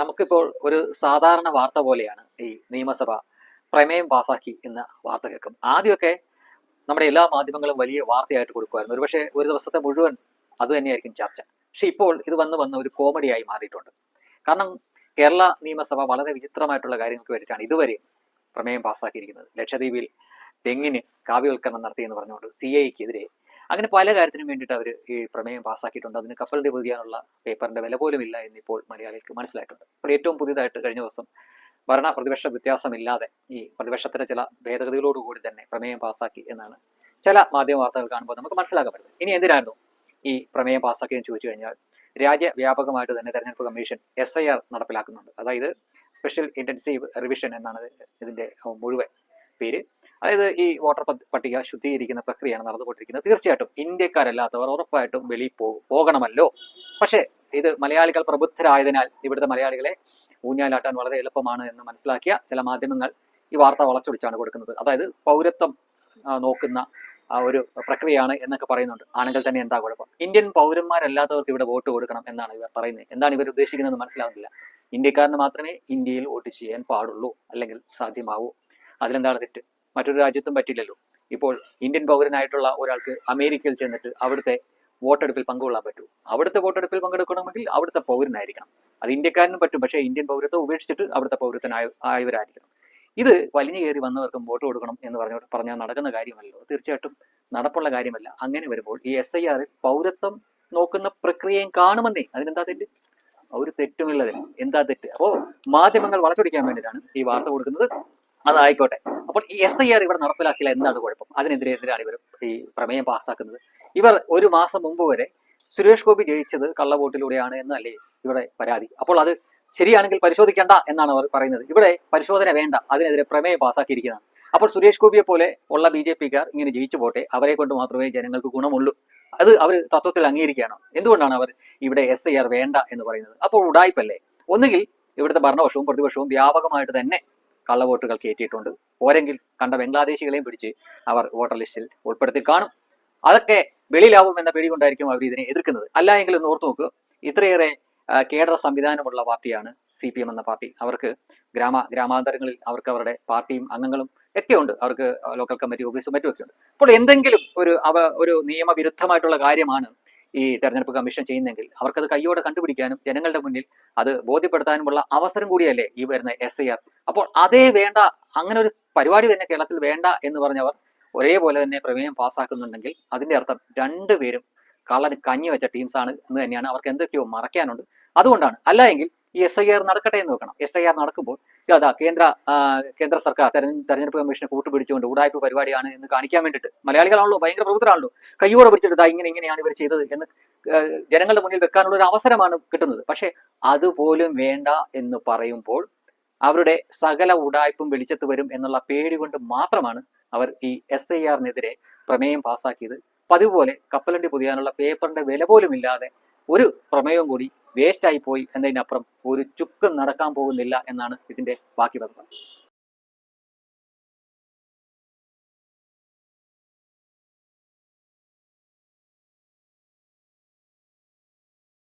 നമുക്കിപ്പോൾ ഒരു സാധാരണ വാർത്ത പോലെയാണ് ഈ നിയമസഭ പ്രമേയം പാസാക്കി എന്ന വാർത്ത കേൾക്കും. ആദ്യമൊക്കെ നമ്മുടെ എല്ലാ മാധ്യമങ്ങളും വലിയ വാർത്തയായിട്ട് കൊടുക്കുമായിരുന്നു. ഒരുപക്ഷെ ഒരു ദിവസത്തെ മുഴുവൻ അത് തന്നെയായിരിക്കും ചർച്ച. പക്ഷെ ഇപ്പോൾ ഇത് വന്ന് വന്ന് ഒരു കോമഡിയായി മാറിയിട്ടുണ്ട്. കാരണം കേരള നിയമസഭ വളരെ വിചിത്രമായിട്ടുള്ള കാര്യങ്ങൾക്ക് വേണ്ടിയിട്ടാണ് ഇതുവരെ പ്രമേയം പാസാക്കിയിരിക്കുന്നത്. ലക്ഷദ്വീപിൽ തെങ്ങിന് കാവ്യവൽക്കരണം നടത്തിയെന്ന് പറഞ്ഞുകൊണ്ട് സി ഐക്കെതിരെ അങ്ങനെ പല കാര്യത്തിനും വേണ്ടിയിട്ട് അവർ ഈ പ്രമേയം പാസ്സാക്കിയിട്ടുണ്ട്. അതിന് കപ്പലിന്റെ പുതിയാനുള്ള പേപ്പറിന്റെ വില പോലും ഇല്ല എന്നിപ്പോൾ മലയാളികൾക്ക് മനസ്സിലായിട്ടുണ്ട്. അപ്പോൾ ഏറ്റവും പുതിയതായിട്ട് കഴിഞ്ഞ ദിവസം ഭരണ പ്രതിപക്ഷ വ്യത്യാസമില്ലാതെ ഈ പ്രതിപക്ഷത്തിന്റെ ചില ഭേദഗതികളോടുകൂടി തന്നെ പ്രമേയം പാസ്സാക്കി എന്നാണ് ചില മാധ്യമ വാർത്തകൾ കാണുമ്പോൾ നമുക്ക് മനസ്സിലാക്കാൻ പറ്റുന്നത് ഇനി എന്തിനായിരുന്നു ഈ പ്രമേയം പാസ്സാക്കിയെന്ന് ചോദിച്ചു കഴിഞ്ഞാൽ രാജ്യവ്യാപകമായിട്ട് തന്നെ തെരഞ്ഞെടുപ്പ് കമ്മീഷൻ എസ് ഐ ആർ നടപ്പിലാക്കുന്നുണ്ട്. അതായത് സ്പെഷ്യൽ ഇന്റൻസീവ് റിവിഷൻ എന്നാണ് ഇതിന്റെ മുഴുവൻ പേര്. അതായത് ഈ വോട്ടർ പട്ടിക ശുദ്ധീകരിക്കുന്ന പ്രക്രിയയാണ് നടന്നുകൊണ്ടിരിക്കുന്നത്. തീർച്ചയായിട്ടും ഇന്ത്യക്കാരല്ലാത്തവർ ഉറപ്പായിട്ടും പോകും പോകണമല്ലോ. പക്ഷേ ഇത് മലയാളികൾ പ്രബുദ്ധരായതിനാൽ ഇവിടുത്തെ മലയാളികളെ ഊഞ്ഞാലാട്ടാൻ വളരെ എളുപ്പമാണ് എന്ന് മനസ്സിലാക്കിയ ചില മാധ്യമങ്ങൾ ഈ വാർത്ത വളച്ചൊടിച്ചാണ് കൊടുക്കുന്നത്. അതായത് പൗരത്വം നോക്കുന്ന ഒരു പ്രക്രിയയാണ് എന്നൊക്കെ പറയുന്നുണ്ട്. ആണെങ്കിൽ തന്നെ എന്താ കുഴപ്പം? ഇന്ത്യൻ പൗരന്മാരല്ലാത്തവർക്ക് ഇവിടെ വോട്ട് കൊടുക്കണം എന്നാണ് ഇവർ പറയുന്നത്. എന്താണ് ഇവർ ഉദ്ദേശിക്കുന്നത് മനസ്സിലാവുന്നില്ല. ഇന്ത്യക്കാരന് മാത്രമേ ഇന്ത്യയിൽ വോട്ട് ചെയ്യാൻ പാടുള്ളൂ അല്ലെങ്കിൽ സാധ്യമാവൂ. അതിലെന്താണ് തെറ്റ്? മറ്റൊരു രാജ്യത്തും പറ്റില്ലല്ലോ. ഇപ്പോൾ ഇന്ത്യൻ പൗരനായിട്ടുള്ള ഒരാൾക്ക് അമേരിക്കയിൽ ചെന്നിട്ട് അവിടുത്തെ വോട്ടെടുപ്പിൽ പങ്കുകൊള്ളാൻ പറ്റൂ. അവിടുത്തെ വോട്ടെടുപ്പിൽ പങ്കെടുക്കണമെങ്കിൽ അവിടുത്തെ പൗരനായിരിക്കണം. അത് ഇന്ത്യക്കാരനും പറ്റും. പക്ഷേ ഇന്ത്യൻ പൗരത്വം ഉപേക്ഷിച്ചിട്ട് അവിടുത്തെ പൗരത്വനായ ആയവരായിരിക്കണം. ഇത് വലിഞ്ഞു കയറി വന്നവർക്കും വോട്ട് കൊടുക്കണം എന്ന് പറഞ്ഞു പറഞ്ഞാൽ നടക്കുന്ന കാര്യമല്ലോ. തീർച്ചയായിട്ടും നടപ്പുള്ള കാര്യമല്ല. അങ്ങനെ വരുമ്പോൾ ഈ എസ് ഐ ആറിൽ പൗരത്വം നോക്കുന്ന പ്രക്രിയയും കാണുമെന്നേ. അതിനെന്താ തെറ്റ്? ഒരു തെറ്റുമില്ലതിന് എന്താ തെറ്റ്? അപ്പോൾ മാധ്യമങ്ങൾ വളച്ചൊടിക്കാൻ വേണ്ടിയിട്ടാണ് ഈ വാർത്ത കൊടുക്കുന്നത്. അതായിക്കോട്ടെ. അപ്പോൾ ഈ എസ് ഐ ആർ ഇവിടെ നടപ്പിലാക്കില്ല എന്താണ് കുഴപ്പം? അതിനെതിരെ എതിരാണ് ഇവർ ഈ പ്രമേയം പാസ്സാക്കുന്നത് ഇവർ ഒരു മാസം മുമ്പ് വരെ സുരേഷ് ഗോപി ജയിച്ചത് കള്ളവോട്ടിലൂടെയാണ് എന്നല്ലേ ഇവിടെ പരാതി. അപ്പോൾ അത് ശരിയാണെങ്കിൽ പരിശോധിക്കേണ്ട എന്നാണ് അവർ പറയുന്നത്. ഇവിടെ പരിശോധന വേണ്ട അതിനെതിരെ പ്രമേയം പാസ്സാക്കിയിരിക്കുന്നതാണ് അപ്പോൾ സുരേഷ് ഗോപിയെ പോലെ ഉള്ള ബി ജെ പിക്കാർ ഇങ്ങനെ ജയിച്ചു പോട്ടെ അവരെ കൊണ്ട് മാത്രമേ ജനങ്ങൾക്ക് ഗുണമുള്ളൂ. അത് അവർ തത്വത്തിൽ അംഗീകരിക്കുകയാണോ. എന്തുകൊണ്ടാണ് അവർ ഇവിടെ എസ് ഐ ആർ വേണ്ട എന്ന് പറയുന്നത്? അപ്പോൾ ഉടായ്പല്ലേ? ഒന്നുകിൽ ഇവിടുത്തെ ഭരണപക്ഷവും പ്രതിപക്ഷവും വ്യാപകമായിട്ട് തന്നെ കള്ളവോട്ടുകൾ കയറ്റിയിട്ടുണ്ട് ഓരെങ്കിൽ കണ്ട ബംഗ്ലാദേശികളെയും പിടിച്ച് അവർ വോട്ടർ ലിസ്റ്റിൽ ഉൾപ്പെടുത്തി കാണും. അതൊക്കെ വെളിയിലാവും എന്ന പേടി കൊണ്ടായിരിക്കും അവർ ഇതിനെ എതിർക്കുന്നത്. അല്ല എങ്കിൽ ഒന്ന് ഓർത്തു നോക്കുക ഇത്രയേറെ കേഡർ സംവിധാനമുള്ള പാർട്ടിയാണ് സി പി എം എന്ന പാർട്ടി. അവർക്ക് ഗ്രാമ ഗ്രാമാന്തരങ്ങളിൽ അവർക്ക് അവരുടെ പാർട്ടിയും അംഗങ്ങളും ഒക്കെ ഉണ്ട്. അവർക്ക് ലോക്കൽ കമ്മിറ്റി ഓഫീസും മറ്റും ഒക്കെ ഉണ്ട്. അപ്പോൾ എന്തെങ്കിലും ഒരു അവ ഒരു നിയമവിരുദ്ധമായിട്ടുള്ള കാര്യമാണ് ഈ തെരഞ്ഞെടുപ്പ് കമ്മീഷൻ ചെയ്യുന്നതെങ്കിൽ അവർക്കത് കയ്യോടെ കണ്ടുപിടിക്കാനും ജനങ്ങളുടെ മുന്നിൽ അത് ബോധ്യപ്പെടുത്താനുമുള്ള അവസരം കൂടിയല്ലേ ഈ വരുന്ന എസ് ഐ ആർ അപ്പോൾ അതേ വേണ്ട അങ്ങനെ ഒരു പരിപാടി തന്നെ കേരളത്തിൽ വേണ്ട എന്ന് പറഞ്ഞവർ ഒരേപോലെ തന്നെ പ്രമേയം പാസ്സാക്കുന്നുണ്ടെങ്കിൽ അതിന്റെ അർത്ഥം രണ്ടുപേരും കള്ളന് കഞ്ഞി വെച്ച ടീംസാണ് എന്ന് തന്നെയാണ് അവർക്ക് എന്തൊക്കെയോ മറയ്ക്കാനുണ്ട്. അതുകൊണ്ടാണ്. അല്ല എങ്കിൽ ഈ എസ് ഐ ആർ നടക്കട്ടെ എന്ന് വെക്കണം. എസ് ഐ ആർ നടക്കുമ്പോൾ അതാ കേന്ദ്ര കേന്ദ്ര സർക്കാർ തെരഞ്ഞെ- തെരഞ്ഞെടുപ്പ് കമ്മീഷനെ കൂട്ടുപിടിച്ചുകൊണ്ട് ഉടായ്പ പരിപാടിയാണ് എന്ന് കാണിക്കാൻ വേണ്ടിയിട്ട് മലയാളികളാണല്ലോ ഭയങ്കര പ്രബുദ്ധരാണല്ലോ കയ്യോടെ പിടിച്ചിട്ട് ദാ ഇങ്ങനെ ഇങ്ങനെയാണ് ഇവർ ചെയ്തത് എന്ന് ജനങ്ങളുടെ മുന്നിൽ വെക്കാനുള്ള ഒരു അവസരമാണ് കിട്ടുന്നത്. പക്ഷെ അതുപോലും വേണ്ട എന്ന് പറയുമ്പോൾ അവരുടെ സകല ഉടായ്പും വെളിച്ചത്ത് വരും എന്നുള്ള പേടി കൊണ്ട് മാത്രമാണ് അവർ ഈ എസ് ഐ ആറിനെതിരെ പ്രമേയം പാസാക്കിയത്. പതിവ് പോലെ കപ്പലണ്ടി പൊതിയാനുള്ള പേപ്പറിന്റെ വില പോലും ഇല്ലാതെ ഒരു പ്രമേയം കൂടി വേസ്റ്റായി പോയി എന്നതിനപ്പുറം ഒരു ചുക്കും നടക്കാൻ പോകുന്നില്ല എന്നാണ് ഇതിന്റെ ബാക്കി പത്രം